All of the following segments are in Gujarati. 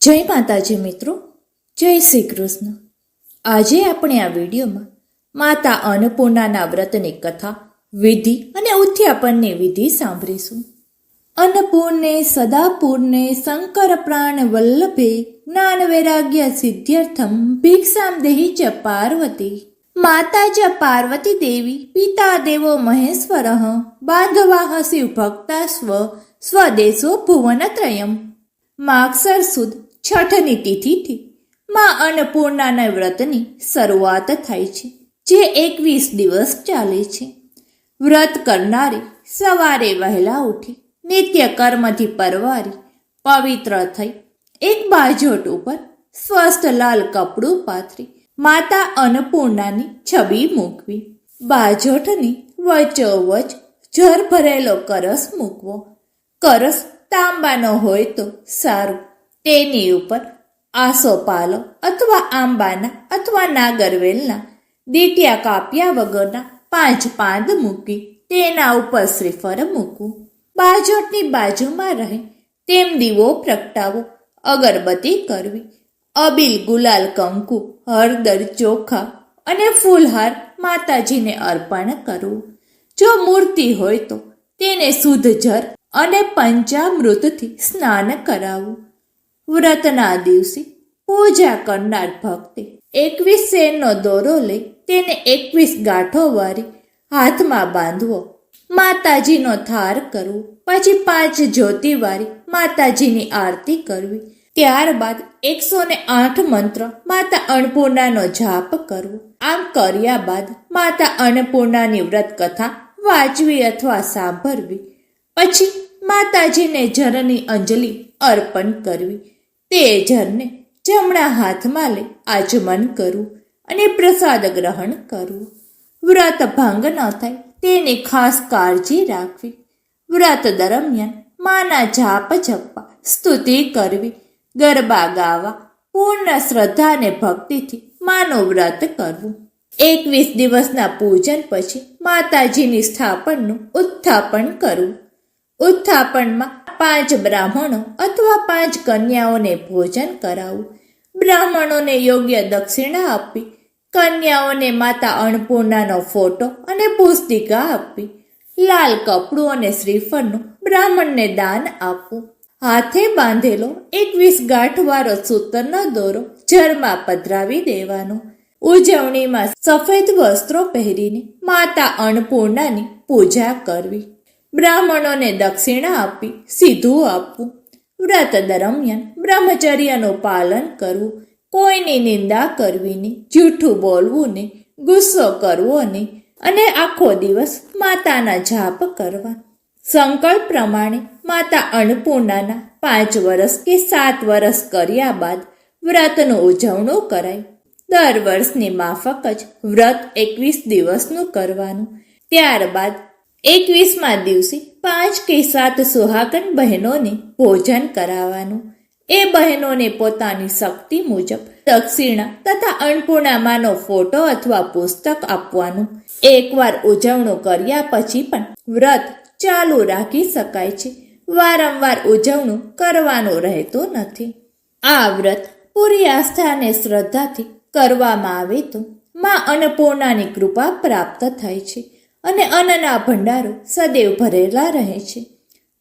જય માતાજી મિત્રો, જય શ્રી કૃષ્ણ. આજે આપણે આ વિડીયોમાં માતા અન્નપૂર્ણાના વ્રતની કથા, વિધિ અને ઉથ્યાપનની વિધિ સાંભળીશું. અન્નપૂર્ણે સદાપૂર્ણે શંકર પ્રાણ વલ્લભે જ્ઞાન વૈરાગ્ય સિદ્ધ્યર્થમ ભિક્ષામ દેહી ચ પાર્વતી. માતા ચ પાર્વતી દેવી પિતા દેવો મહેશ્વર બાંધવાહ શિવ ભક્તા સ્વ, સ્વદેશો ભુવનત્રયમ. માક્ષર સુદ છઠની તિથિથી માં અન્નપૂર્ણાના વ્રતની શરૂઆત થાય છે, જે એકવીસ દિવસ ચાલે છે. વ્રત કરનારે સવારે વહેલા ઉઠી નિત્ય કર્મથી પરવારી પવિત્ર થઈ એક બાજોટ ઉપર સ્વસ્થ લાલ કપડું પાથરી માતા અન્નપૂર્ણાની છબી મૂકવી. બાજોટની વચ્ચોવચ જર ભરેલો કરસ મૂકવો. કરસ તાંબાનો હોય તો સારું. તેની ઉપર આસોપાલો અથવા આંબાના અથવા નાગરવેલના દીટિયા કાપ્યા વગરના પાંચ પાંદ મૂકી તેના ઉપર શ્રીફળ મૂકવું. બાજોટની બાજુમાં રહે તેમ દીવો પ્રગટાવો, અગરબત્તી કરવી, અબીલ ગુલાલ કંકુ, હળદર ચોખા અને ફૂલહાર માતાજીને અર્પણ કરવું. જો મૂર્તિ હોય તો તેને શુદ્ધ જર અને પંચામૃતથી સ્નાન કરાવવું. વ્રતના દિવસે પૂજા કરનાર ભક્તે એકવીસ શેરનો દોરો લઈ તેને એકવીસ ગાંઠો વારી હાથમાં બાંધવો. માતાજીનો થાર કરવો. પછી પાંચ જ્યોતિ વારી માતાજીની આરતી કરવી. ત્યારબાદ એકસો ને આઠ મંત્ર માતા અન્નપૂર્ણાનો જાપ કરવો. આમ કર્યા બાદ માતા અન્નપૂર્ણાની વ્રત કથા વાંચવી અથવા સાંભળવી. પછી માતાજીને જરની અંજલિ અર્પણ કરવી. તે જરને જમણા હાથમાં લઈ આચમન કરવું અને પ્રસાદ ગ્રહણ કરવું વ્રત ભંગ ન થાય તેની ખાસ કાળજી રાખવી. વ્રત દરમિયાન માના જાપ જપવા, સ્તુતિ કરવી, ગરબા ગાવા, પૂર્ણ શ્રદ્ધા અને ભક્તિથી માનું વ્રત કરવું. એકવીસ દિવસના પૂજન પછી માતાજીની સ્થાપનનું ઉત્થાપન કરવું. ઉત્થાપનમાં પાંચ બ્રાહ્મણો અથવા પાંચ કન્યાઓને ભોજન કરાવવું બ્રાહ્મણોને યોગ્ય દક્ષિણા આપવી કન્યાઓને માતા અન્નપૂર્ણાનો ફોટો અને પુસ્તિકા આપવી લાલ કપડું અને શ્રીફળનું બ્રાહ્મણને દાન આપવું. હાથે બાંધેલો એકવીસ ગાંઠવાળો સૂતરનો દોરો જરમાં પધરાવી દેવાનો. ઉજવણીમાં સફેદ વસ્ત્રો પહેરીને માતા અન્નપૂર્ણાની પૂજા કરવી. બ્રાહ્મણોને દક્ષિણા આપી, સીધું આપવું. વ્રત દરમિયાન બ્રહ્મચર્યનું પાલન કરવું. કોઈની નિંદા કરવી નહીં, જૂઠું બોલવું નહીં, ગુસ્સો કરવો નહીં અને આખો દિવસ માતાના જાપ કરવા. સંકલ્પ પ્રમાણે માતા અન્નપૂર્ણાના પાંચ વર્ષ કે સાત વર્ષ કર્યા બાદ વ્રતનું ઉજવણું કરાય. દર વર્ષની માફક જ વ્રત એકવીસ દિવસનું કરવાનું. ત્યારબાદ એકવીસમાં દિવસે પાંચ કે સાત સુહાગન બહેનોને ભોજન કરાવવાનું. એ બહેનોને પોતાની શક્તિ મુજબ દક્ષિણા તથા અન્નપૂર્ણામાનો ફોટો અથવા પુસ્તક આપવાનું. એકવાર ઉજવણું કર્યા પછી પણ વ્રત ચાલુ રાખી શકાય છે. વારંવાર ઉજવણું કરવાનું રહેતું નથી. આ વ્રત પૂરી આસ્થા અને શ્રદ્ધાથી કરવામાં આવે તો માં અન્નપૂર્ણાની કૃપા પ્રાપ્ત થાય છે. અને અન્નના ભંડારો સદૈવ ભરેલા રહે છે.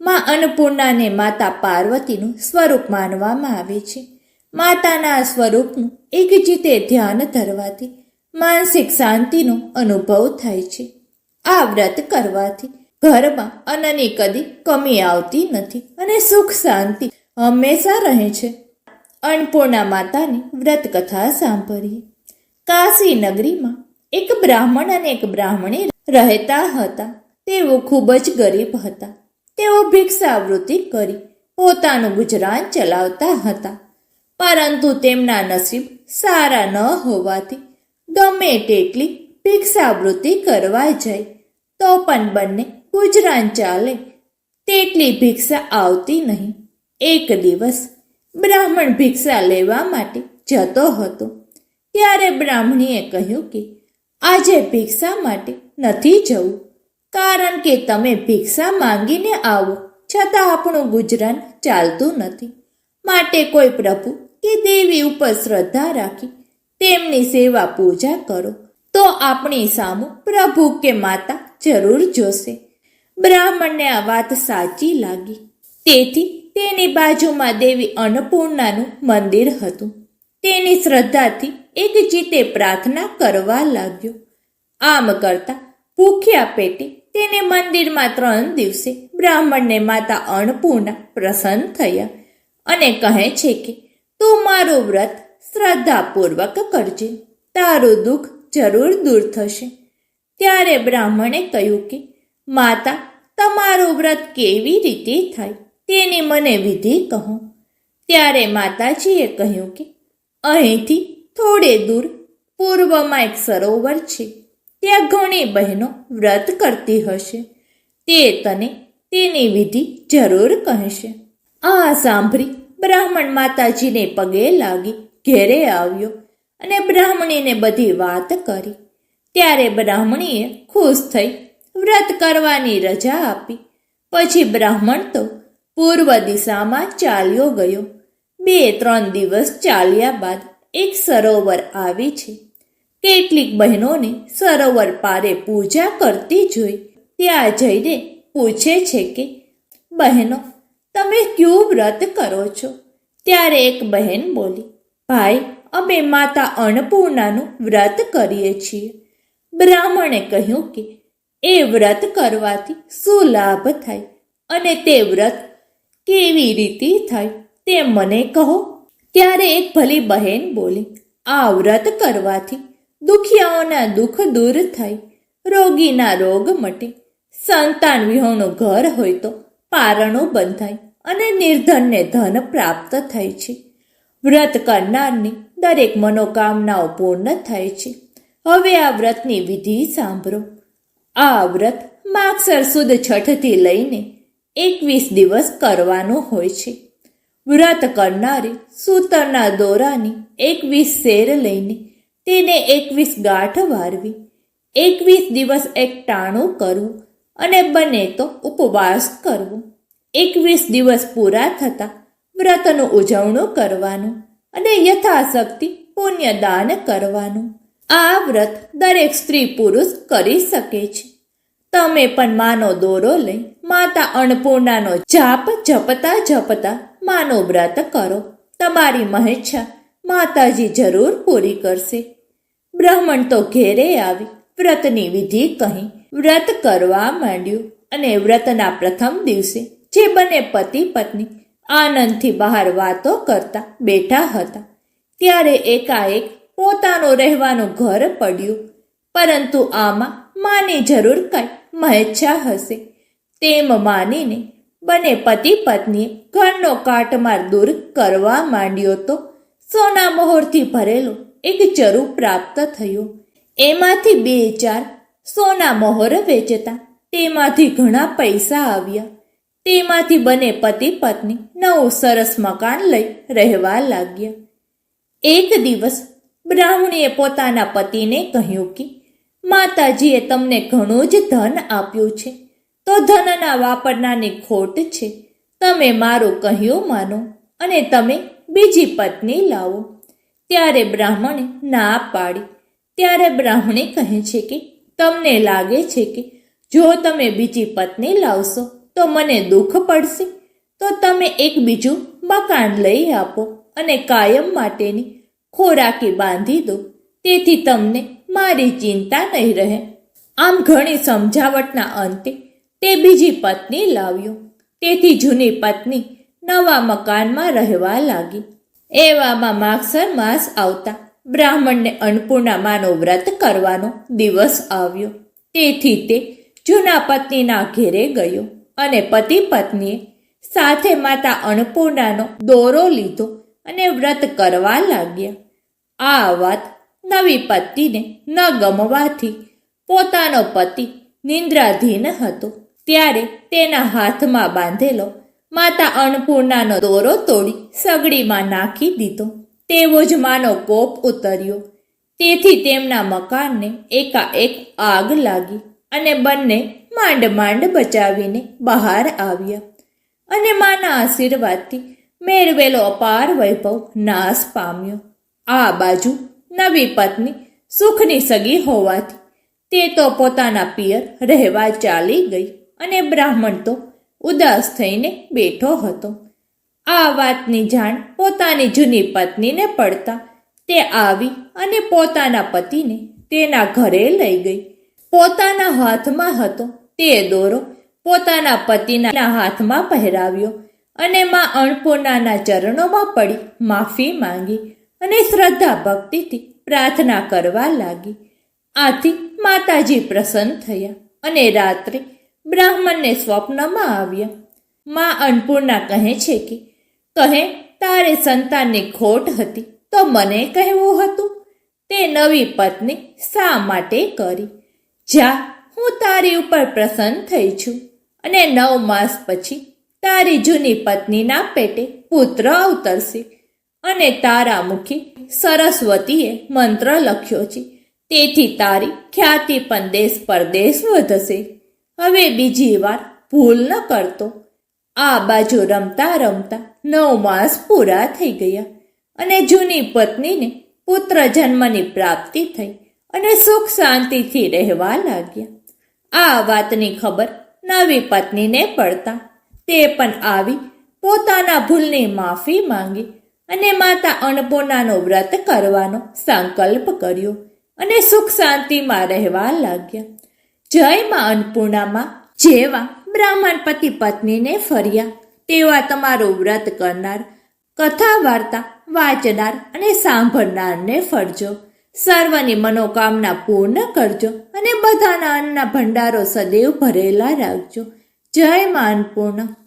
માં અન્નપૂર્ણાને માતા પાર્વતીનું સ્વરૂપ માનવામાં આવે છે. માતાના સ્વરૂપનું એક જીતે ધ્યાન ધરવાથી માનસિક શાંતિનો અનુભવ થાય છે. આ વ્રત કરવાથી ઘરમાં અન્નની કદી કમી આવતી નથી અને સુખ શાંતિ હંમેશા રહે છે. અન્નપૂર્ણા માતાની વ્રત કથા સાંભળીએ. કાશી નગરીમાં એક બ્રાહ્મણ અને એક બ્રાહ્મણી રહેતા હતા. તેઓ ખૂબ જ ગરીબ હતા. તેઓ ભિક્ષાવૃત્તિ કરી પોતાનું ગુજરાન ચલાવતા હતા. પરંતુ તેમના નસીબ સારા ન હોવાથી ગમે તેટલી ભિક્ષાવૃત્તિ કરવા જાય, તો પણ બંને ગુજરાન ચાલે તેટલી ભિક્ષા આવતી નહીં. એક દિવસ બ્રાહ્મણ ભિક્ષા લેવા માટે જતો હતો. ત્યારે બ્રાહ્મણીએ કહ્યું કે આજે ભિક્ષા માટે નથી જવું. કારણ કે તમે ભિક્ષા માંગીને આવો, છતાં આપણું ગુજરાન ચાલતું નથી. માટે કોઈ પ્રભુ કે દેવી ઉપર શ્રદ્ધા રાખી તેમની સેવા પૂજા કરો, તો આપણી સામું પ્રભુ કે માતા જરૂર જોશે. બ્રાહ્મણને આ વાત સાચી લાગી. તેથી તેની બાજુમાં દેવી અન્નપૂર્ણાનું મંદિર હતું. તેની શ્રદ્ધાથી એક જીતે પ્રાર્થના કરવા લાગ્યો. આમ કરતા ભૂખ્યા પેટે તેને મંદિરમાં ત્રણ દિવસે બ્રાહ્મણને માતા અન્નપૂર્ણા પ્રસન્ન થયા અને કહે છે કે, તું મારું વ્રત શ્રદ્ધાપૂર્વક કરજે. તારું દુઃખ જરૂર દૂર થશે. ત્યારે બ્રાહ્મણે કહ્યું કે, માતા, તમારું વ્રત કેવી રીતે થાય? તેની મને વિધિ કહો. ત્યારે માતાજીએ કહ્યું કે અહીંથી થોડે દૂર પૂર્વમાં એક સરોવર છે. ત્યાં ઘણી બહેનો વ્રત કરતી હશે. તે તને તેની વિધિ જરૂર કહેશે. આ સાંભળી બ્રાહ્મણ માતાજીને પગે લાગી ઘેરે આવ્યો અને બ્રાહ્મણીને બધી વાત કરી. ત્યારે બ્રાહ્મણીએ ખુશ થઈ વ્રત કરવાની રજા આપી. પછી બ્રાહ્મણ તો પૂર્વ દિશામાં ચાલ્યો ગયો. બે ત્રણ દિવસ ચાલ્યા બાદ એક સરોવર આવે છે. કેટલીક બહેનોને સરોવર પારે પૂજા કરતી જોઈ ત્યાં જઈને પૂછે છે કે, બહેનો, તમે ક્યું વ્રત કરો છો? ત્યારે એક બહેન બોલી, ભાઈ, અમે માતા અન્નપૂર્ણાનું વ્રત કરીએ છીએ. બ્રાહ્મણે કહ્યું કે, એ વ્રત કરવાથી શું લાભ થાય અને તે વ્રત કેવી રીતે થાય? તે મને કહો. ત્યારે એક ભલી બહેન બોલી, આ વ્રત કરવાથી દુખિયાઓના દુઃખ દૂર થાય, રોગીના રોગ મટે. સંતાન વિહોણું ઘર હોય તો પારણું બંધાય અને નિર્ધનને ધન પ્રાપ્ત થાય છે. વ્રત કરનારની દરેક મનોકામનાઓ પૂર્ણ થાય છે. હવે આ વ્રતની વિધિ સાંભળો. આ વ્રત માગસર સુદ છઠથી લઈને એકવીસ દિવસ કરવાનું હોય છે. વ્રત કરનારે સૂતરના દોરાની એકવીસ શેર લઈને તેને એકવીસ ગાંઠ વારવી. એકવીસ દિવસ એક ટાણું કરવું અને બને તો ઉપવાસ કરવો. એકવીસ દિવસ પૂરા થતાં વ્રતનું ઉજવણું કરવાનું અને યથાશક્તિ પુણ્યદાન કરવાનું. આ વ્રત દરેક સ્ત્રી પુરુષ કરી શકે છે. તમે પણ માનો દોરો લઈ માતા અન્નપૂર્ણાનો જાપ જપતા જપતા માનો વ્રત કરો. તમારી મહેચ્છા માતાજી જરૂર પૂરી કરશે. બ્રાહ્મણ તો ઘેરે આવી વ્રતની વિધિ કહી વ્રત કરવા માંડ્યું અને વ્રતના પ્રથમ દિવસે જે બંને પતિ પત્ની આનંદથી બહાર વાતો કરતા બેઠા હતા. ત્યારે એકાએક પોતાનું રહેવાનું ઘર પડ્યું. પરંતુ આમાં માની જરૂર કાંઈ મહેચ્છા હશે. તેમ માનીને બંને પતિ પત્નીએ ઘરનો કાટમાર દૂર કરવા માંડ્યો તો સોના મોહરથી ભરેલો એક ચરુ પ્રાપ્ત થયો. એમાંથી બે ચાર સોના મોહર વેચતા તેમાંથી ઘણા પૈસા આવ્યા. તેમાંથી બંને પતિ પત્ની નવું સરસ મકાન લઈ રહેવા લાગ્યા. એક દિવસ બ્રાહ્મણીએ પોતાના પતિને કહ્યું કે, માતાજીએ તમને ઘણું જ ધન આપ્યું છે. તો ધનના વાપરનારની ખોટ છે. તમે મારું કહ્યું માનો અને તમે બીજી પત્ની લાવો. ત્યારે બ્રાહ્મણે ના પાડી. ત્યારે બ્રાહ્મણે કહે છે કે, તમને લાગે છે કે જો તમે બીજી પત્ની લાવશો તો મને દુઃખ પડશે. તો તમે એક બીજું મકાન લઈ આપો અને કાયમ માટેની ખોરાકી બાંધી દો. તેથી તમને મારી ચિંતા નહીં રહે. આમ ઘણી સમજાવટના અંતે તે બીજી પત્ની લાવ્યો. તેથી જૂની પત્ની નવા મકાનમાં રહેવા લાગી. એવામાં માગસર માસ આવતા બ્રાહ્મણને અન્નપૂર્ણામાનો વ્રત કરવાનો દિવસ આવ્યો. તેથી તે જૂના પત્નીના ઘેરે ગયો અને પતિ પત્નીએ સાથે માતા અન્નપૂર્ણાનો દોરો લીધો અને વ્રત કરવા લાગ્યા. આ વાત નવી પતિને ન ગમવાથી પોતાનો પતિ નિંદ્રાધીન હતો. ત્યારે તેના હાથમાં બાંધેલો માતા અન્નપૂર્ણાનો દોરો તોડી સગડીમાં નાખી દીધો. તેવો જ માનો કોપ ઉતર્યો. તેથી તેમના મકાનને એકાએક આગ લાગી અને બંને માંડ માંડ બચાવીને બહાર આવ્યા. અને માના આશીર્વાદથી મેળવેલો અપાર વૈભવ નાશ પામ્યો. આ બાજુ નવી પત્ની સુખની સગી હોવાથી તે તો પોતાના પિયર રહેવા ચાલી ગઈ. અને બ્રાહ્મણ તો ઉદાસ થઈને બેઠો હતો. આ વાતની જાણ પોતાની જૂની પત્નીને પડતા તે આવી અને પોતાના પતિને તેના ઘરે લઈ ગઈ. પોતાના હાથમાં હતો તે દોરો પોતાના પતિના હાથમાં પહેરાવ્યો અને માં અન્નપૂર્ણાના ચરણોમાં પડી માફી માંગી અને શ્રદ્ધા ભક્તિથી પ્રાર્થના કરવા લાગી. આથી માતાજી પ્રસન્ન થયા અને રાત્રે બ્રાહ્મણને સ્વપ્નમાં આવ્યા. માં અન્નપૂર્ણા કહે છે કે, કહે, તારે સંતાનની ખોટ હતી, તો મને કહેવું હતું. તે નવી પત્ની શા માટે કરી? જા, હું તારી ઉપર પ્રસન્ન થઈ છું. અને નવ માસ પછી તારી જૂની પત્નીના પેટે પુત્ર અવતરશે. અને તારા મુખી સરસ્વતીએ મંત્ર લખ્યો છે, તેથી તારી ખ્યાતિ પણ દેશ પરદેશ વધશે. હવે બીજી વાર ભૂલ ન કરતો. આ બાજુ રમતા રમતા નવ માસ પૂરા થઈ ગયા અને જૂની પત્નીને પુત્ર જન્મની પ્રાપ્તિ થઈ અને સુખ શાંતિથી રહેવા લાગ્યા. આ વાતની ખબર નવી પત્નીને પડતા તે પણ આવી પોતાના ભૂલની માફી માંગી અને માતા અન્નપૂર્ણાનો વ્રત કરવાનો સંકલ્પ કર્યો અને સુખ શાંતિમાં રહેવા લાગ્યા. જય માં અન્નપૂર્ણામાં. જેવા બ્રાહ્મણ પતિ પત્નીને ફર્યા. તેવા તમારું વ્રત કરનાર કથા વાર્તા વાંચનાર અને સાંભળનારને ફરજો. સર્વની મનોકામના પૂર્ણ કરજો અને બધાના અન્નના ભંડારો સદૈવ ભરેલા રાખજો. જય માં અન્નપૂર્ણા.